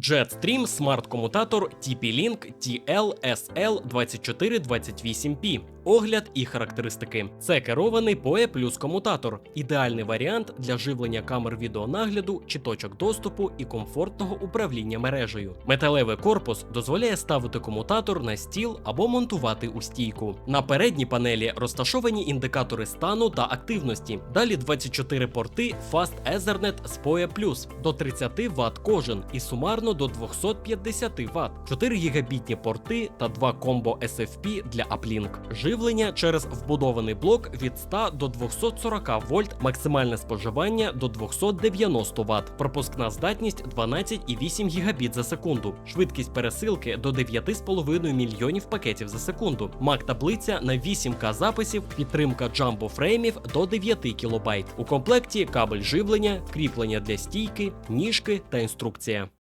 Jetstream смарт-комутатор TP-Link TL-SL2428P. Огляд і характеристики. Це керований PoE плюс комутатор, ідеальний варіант для живлення камер відеонагляду чи точок доступу і комфортного управління мережею. Металевий корпус дозволяє ставити комутатор на стіл або монтувати у стійку. На передній панелі розташовані індикатори стану та активності. Далі 24 порти Fast Ethernet з PoE до 30 Вт кожен і сумарно до 250 Вт, 4 гігабітні порти та 2 комбо SFP для Uplink. Живлення через вбудований блок від 100 до 240 вольт, максимальне споживання до 290 Вт, пропускна здатність 12,8 гігабіт за секунду, швидкість пересилки до 9,5 мільйонів пакетів за секунду, мак таблиця на 8К записів, підтримка джамбо фреймів до 9 кБ. У комплекті кабель живлення, кріплення для стійки, ніжки та інструкція.